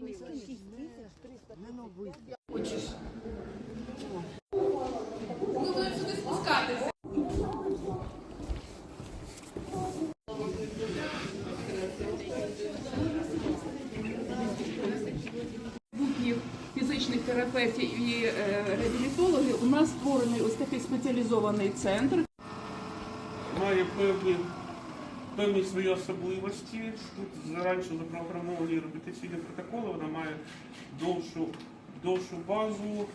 Ми сюди спускатися. Фізичних терапевтів і е, реабілітологів у нас створений ось такий спеціалізований центр. має певні, певні свої особливості. Тут раніше запрограмовані репетиційні протоколи, вона має довшу, довшу базу,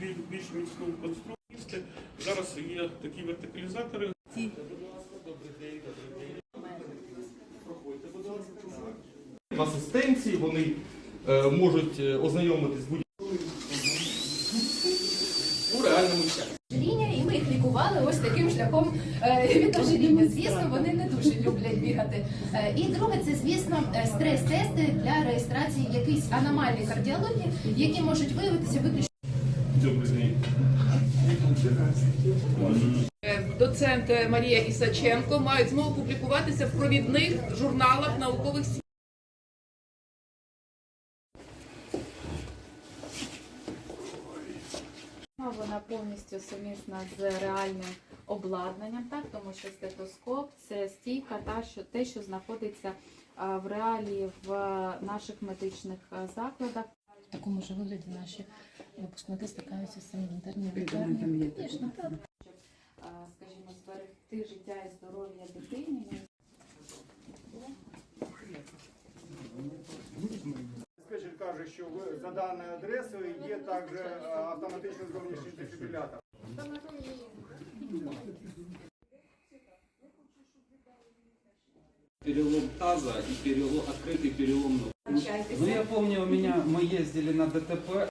більш, більш міцну конструкцію. Зараз є такі вертикалізатори. В асистенції вони е, можуть е, ознайомитись з будь-яким у реальному часі. Лікували ось таким шляхом е, від ожиріння. Звісно, вони не дуже люблять бігати. Е, І друге, це звісно е, стрес-тести для реєстрації якихось аномальних кардіології, які можуть виявитися виключно. Е, Доцент Марія Ісаченко мають знову публікуватися в провідних журналах наукових Вона повністю сумісна з реальним обладнанням, так тому що стетоскоп це стійка, та що те, що знаходиться а, в реалії в наших медичних а, закладах. В такому ж вигляді наші випускники стикаються з цим інтерним лікарнями. Звісно, так. Скажімо, зберегти життя і здоров'я дитині. каже, що ви за даною адресою є також е, автоматичний зовнішній дефібрилятор. перелом таза и перелом, открытый перелом ног. Ну, я помню, у меня, мы ездили на ДТП,